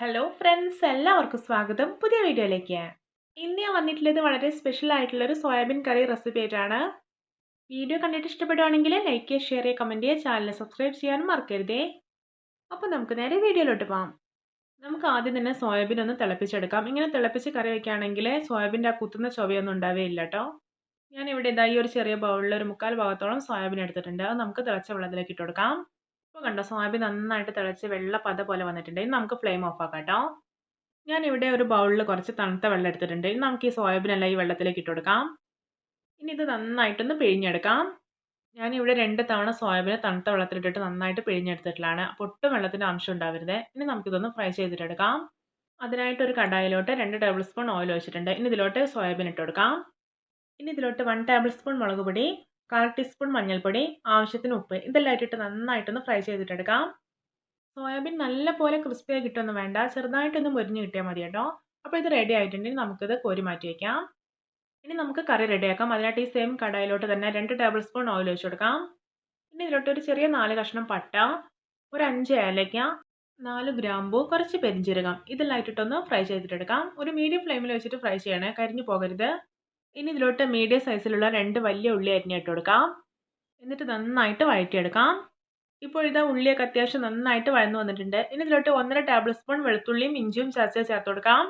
Hello friends എല്ലാവർക്കും സ്വാഗതം. പുതിയ വീഡിയോയിലേക്ക്. ഇന്ന് ഞാൻ വന്നിട്ടുള്ളത് വളരെ സ്പെഷ്യൽ ആയിട്ടുള്ള ഒരു സോയാബീൻ കറി റെസിപ്പി ആയിട്ടാണ്. വീഡിയോ കണ്ടിട്ട് ഇഷ്ടപ്പെടുവാണെങ്കിൽ ലൈക്ക് ചെയ്യുക ഷെയർ ചെയ്യുക കമന്റ് ചെയ്യുക ചാനൽ സബ്സ്ക്രൈബ് ചെയ്യാനും മറക്കരുതേ. അപ്പോൾ നമുക്ക് നേരെ വീഡിയോയിലോട്ട് പോകാം നമുക്ക് ആദ്യം തന്നെ സോയാബീൻ ഒന്ന് തിളപ്പിച്ചെടുക്കാം. ഇങ്ങനെ തിളപ്പിച്ച് കറി വയ്ക്കുകയാണെങ്കിൽ സോയാബീന്റെ ആ കുത്തുന്ന ചൊവയൊന്നും ഉണ്ടാവുകയില്ല കേട്ടോ ഞാനിവിടെ ഇതായി ഒരു ചെറിയ ബൗളിൽ ഒരു മുക്കാൽ ഭാഗത്തോളം സോയാബീൻ എടുത്തിട്ടുണ്ട്. നമുക്ക് തിളച്ച വെള്ളത്തിലേക്ക് ഇട്ട് കൊടുക്കാം. ഇപ്പോൾ കണ്ടോ? സോയാബീൻ നന്നായിട്ട് തിളച്ച് വെള്ള പത പോലെ വന്നിട്ടുണ്ട്. ഇനി നമുക്ക് ഫ്ലെയിം ഓഫ് ആക്കാം കേട്ടോ ഞാൻ ഇവിടെ ഒരു ബൗളിൽ കുറച്ച് തണുത്ത വെള്ളം എടുത്തിട്ടുണ്ട്. ഇനി നമുക്ക് ഈ സോയാബീൻ ഈ വെള്ളത്തിലേക്ക് ഇട്ട് കൊടുക്കാം. ഇനി ഇത് നന്നായിട്ടൊന്ന് പിഴിഞ്ഞെടുക്കാം. ഞാനിവിടെ രണ്ട് തവണ സോയാബീനെ തണുത്ത വെള്ളത്തിലിട്ടിട്ട് നന്നായിട്ട് പിഴിഞ്ഞെടുത്തിട്ടുള്ളതാണ്. അപ്പോൾ ഒട്ടും വെള്ളത്തിന്റെ അംശം ഉണ്ടാവരുത്. ഇനി നമുക്കിതൊന്ന് ഫ്രൈ ചെയ്തിട്ടെടുക്കാം. അതിനായിട്ട് ഒരു കടായിലോട്ട് രണ്ട് ടേബിൾ സ്പൂൺ ഓയിൽ ഒഴിച്ചിട്ടുണ്ട്. ഇനി ഇതിലോട്ട് സോയാബീൻ ഇട്ട് കൊടുക്കാം. ഇനി ഇതിലോട്ട് വൺ ടേബിൾ സ്പൂൺ മുളക് പൊടി കാൽ ടീസ്പൂൺ മഞ്ഞൾപ്പൊടി ആവശ്യത്തിന് ഉപ്പ് ഇതെല്ലാം ഇട്ടിട്ട് നന്നായിട്ടൊന്ന് ഫ്രൈ ചെയ്തിട്ടെടുക്കാം. സോയാബീൻ നല്ലപോലെ ക്രിസ്പിയായി കിട്ടുമെന്ന് വേണ്ട. ചെറുതായിട്ടൊന്ന് മുരിഞ്ഞ് കിട്ടിയാൽ മതി കേട്ടോ. അപ്പോൾ ഇത് റെഡി ആയിട്ടുണ്ടെങ്കിൽ നമുക്കിത് കോരി മാറ്റി വയ്ക്കാം ഇനി നമുക്ക് കറി റെഡിയാക്കാം അതിനായിട്ട് ഈ സെയിം കടായിലോട്ട് തന്നെ രണ്ട് ടേബിൾ സ്പൂൺ ഓയിൽ ഒഴിച്ച് കൊടുക്കാം. ഇനി ഇതിലോട്ട് ഒരു ചെറിയ നാല് കഷ്ണം പട്ട ഒരു അഞ്ച് ഏലയ്ക്ക നാല് ഗ്രാമ്പു കുറച്ച് പെരിഞ്ചീരകം. ഇതെല്ലാം ഇട്ടിട്ടൊന്ന് ഫ്രൈ ചെയ്തിട്ടെടുക്കാം. ഒരു മീഡിയം ഫ്ലെയിമിൽ വെച്ചിട്ട് ഫ്രൈ ചെയ്യണേ. കരിഞ്ഞു പോകരുത്. ഇനി ഇതിലോട്ട് മീഡിയം സൈസിലുള്ള രണ്ട് വലിയ ഉള്ളി അരിഞ്ഞിട്ട് കൊടുക്കാം. എന്നിട്ട് നന്നായിട്ട് വഴറ്റിയെടുക്കാം. ഇപ്പോൾ ഇതാ ഉള്ളിയൊക്കെ അത്യാവശ്യം നന്നായിട്ട് വഴന്നു വന്നിട്ടുണ്ട്. ഇനി ഇതിലോട്ട് ഒന്നര ടേബിൾ സ്പൂൺ വെളുത്തുള്ളിയും ഇഞ്ചിയും ചതച്ച് ചേർത്ത് കൊടുക്കാം.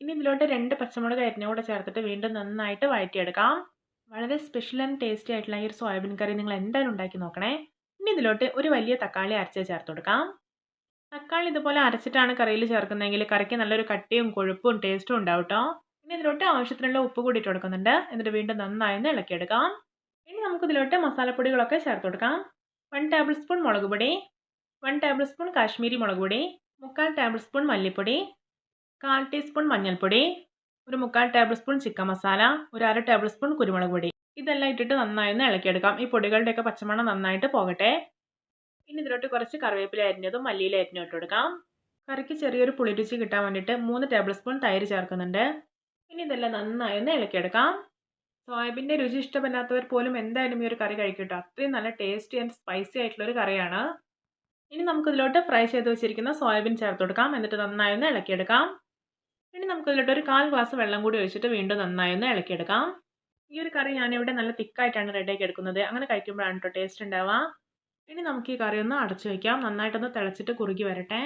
ഇനി ഇതിലോട്ട് രണ്ട് പച്ചമുളക് അരിഞ്ഞ കൂടെ ചേർത്തിട്ട് വീണ്ടും നന്നായിട്ട് വഴറ്റിയെടുക്കാം. വളരെ സ്പെഷ്യൽ ആൻഡ് ടേസ്റ്റി ആയിട്ടുള്ള ഈ ഒരു സോയാബീൻ കറി നിങ്ങൾ എന്തായാലും ഉണ്ടാക്കി നോക്കണേ. ഇനി ഇതിലോട്ട് ഒരു വലിയ തക്കാളി അരച്ച് ചേർത്ത് കൊടുക്കാം. തക്കാളി ഇതുപോലെ അരച്ചിട്ടാണ് കറിയിൽ ചേർക്കുന്നതെങ്കിൽ കറിക്ക് നല്ലൊരു കട്ടിയും കൊഴുപ്പും ടേസ്റ്റും ഉണ്ടാവും കേട്ടോ ഇനി ഇതിലോട്ട് ആവശ്യത്തിനുള്ള ഉപ്പ് കൂടി ഇട്ട് കൊടുക്കുന്നുണ്ട്. എന്നിട്ട് വീണ്ടും നന്നായി ഒന്ന് ഇളക്കിയെടുക്കാം. ഇനി നമുക്ക് ഇതിലോട്ട് മസാലപ്പൊടികളൊക്കെ ചേർത്ത് കൊടുക്കാം. വൺ ടേബിൾ സ്പൂൺ മുളക് പൊടി വൺ ടേബിൾ സ്പൂൺ കാശ്മീരി മുളക് പൊടി മുക്കാൽ ടേബിൾ സ്പൂൺ മല്ലിപ്പൊടി കാൽ ടീസ്പൂൺ മഞ്ഞൾപ്പൊടി ഒരു മുക്കാൽ ടേബിൾ സ്പൂൺ ചിക്കൻ മസാല ഒരു അര ടേബിൾ സ്പൂൺ കുരുമുളക് പൊടി. ഇതെല്ലാം ഇട്ടിട്ട് നന്നായി ഒന്ന് ഇളക്കിയെടുക്കാം. ഈ പൊടികളുടെയൊക്കെ പച്ചമണം നന്നായിട്ട് പോകട്ടെ. ഇനി ഇതിലോട്ട് കുറച്ച് കറിവേപ്പില അരിഞ്ഞതും മല്ലിയില ഇട്ട് കൊടുക്കാം. കറിക്ക് ചെറിയൊരു പുളിരുചി കിട്ടാൻ വേണ്ടിയിട്ട് മൂന്ന് ടേബിൾ സ്പൂൺ തൈര് ചേർക്കുന്നുണ്ട്. ഇനി ഇതെല്ലാം നന്നായി ഒന്ന് ഇളക്കിയെടുക്കാം. സോയാബീന്റെ രുചി ഇഷ്ടമല്ലാത്തവർ പോലും എന്തായാലും ഈ ഒരു കറി കഴിക്കട്ടോ. അത്രയും നല്ല ടേസ്റ്റി ആൻഡ് സ്പൈസി ആയിട്ടുള്ള ഒരു കറിയാണ്. ഇനി നമുക്കിതിലോട്ട് ഫ്രൈ ചെയ്ത് വെച്ചിരിക്കുന്ന സോയാബീൻ ചേർത്ത് കൊടുക്കാം. എന്നിട്ട് നന്നായി ഒന്ന് ഇളക്കിയെടുക്കാം. ഇനി നമുക്കിതിലോട്ട് ഒരു കാൽ ഗ്ലാസ് വെള്ളം കൂടി ഒഴിച്ചിട്ട് വീണ്ടും നന്നായി ഒന്ന് ഇളക്കിയെടുക്കാം. ഈ ഒരു കറി ഞാനിവിടെ നല്ല തിക്കായിട്ടാണ് റെഡിയാക്കി എടുക്കുന്നത്. അങ്ങനെ കഴിക്കുമ്പോഴാണ് കേട്ടോ ടേസ്റ്റ് ഉണ്ടാവുക ഇനി നമുക്ക് ഈ കറി ഒന്ന് അടച്ചു വയ്ക്കാം നന്നായിട്ടൊന്ന് തിളച്ചിട്ട് കുറുകി വരട്ടെ.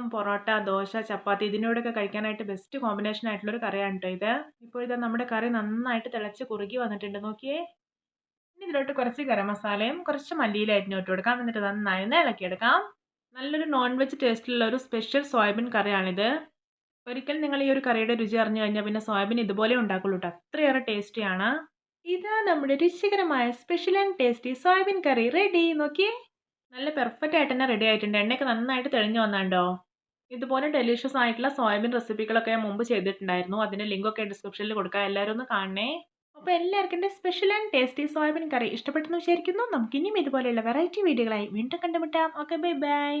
അപ്പം പൊറോട്ട ദോശ ചപ്പാത്തി ഇതിനോടൊക്കെ കഴിക്കാനായിട്ട് ബെസ്റ്റ് കോമ്പിനേഷൻ ആയിട്ടുള്ളൊരു കറിയാണ് കേട്ടോ ഇത്. ഇപ്പോൾ ഇത് നമ്മുടെ കറി നന്നായിട്ട് തിളച്ച് കുറുകി വന്നിട്ടുണ്ട്. നോക്കിയേ. ഇനി ഇതിലോട്ട് കുറച്ച് ഗരം മസാലയും കുറച്ച് മല്ലിയില അരിഞ്ഞു ഇട്ട് കൊടുക്കാം. എന്നിട്ട് നന്നായി ഇളക്കി ഇളക്കിയെടുക്കാം. നല്ലൊരു നോൺ വെജ് ടേസ്റ്റിലുള്ള ഒരു സ്പെഷ്യൽ സോയാബീൻ കറിയാണിത്. ഒരിക്കൽ നിങ്ങൾ ഈ ഒരു കറിയുടെ രുചി അറിഞ്ഞു കഴിഞ്ഞാൽ പിന്നെ സോയാബീൻ ഇതുപോലെ ഉണ്ടാക്കുള്ളൂ കേട്ടോ അത്രയേറെ ടേസ്റ്റിയാണ് ഇതാ നമ്മുടെ രുചികരമായ special and tasty soyabean curry. Ready നോക്കിയേ. നല്ല പെർഫെക്റ്റ് ആയിട്ട് തന്നെ റെഡി ആയിട്ടുണ്ട്. എണ്ണയൊക്കെ നന്നായിട്ട് തെളിഞ്ഞു വന്നാണ്ടോ ഇതുപോലെ ഡെലീഷ്യസ് ആയിട്ടുള്ള സോയാബീൻ റെസിപ്പികളൊക്കെ ഞാൻ മുമ്പ് ചെയ്തിട്ടുണ്ടായിരുന്നു. അതിന്റെ ലിങ്കൊക്കെ ഡിസ്ക്രിപ്ഷനിൽ കൊടുക്കാം. എല്ലാവരും ഒന്ന് കാണണേ. അപ്പോൾ എല്ലാവർക്കും special and tasty soyabean curry ഇഷ്ടപ്പെട്ടെന്ന് വിചാരിക്കുന്നു. നമുക്കിനിയും ഇതുപോലെയുള്ള വെറൈറ്റി വീഡിയോകളായി വീണ്ടും കണ്ടുമുട്ടാം. Okay bye bye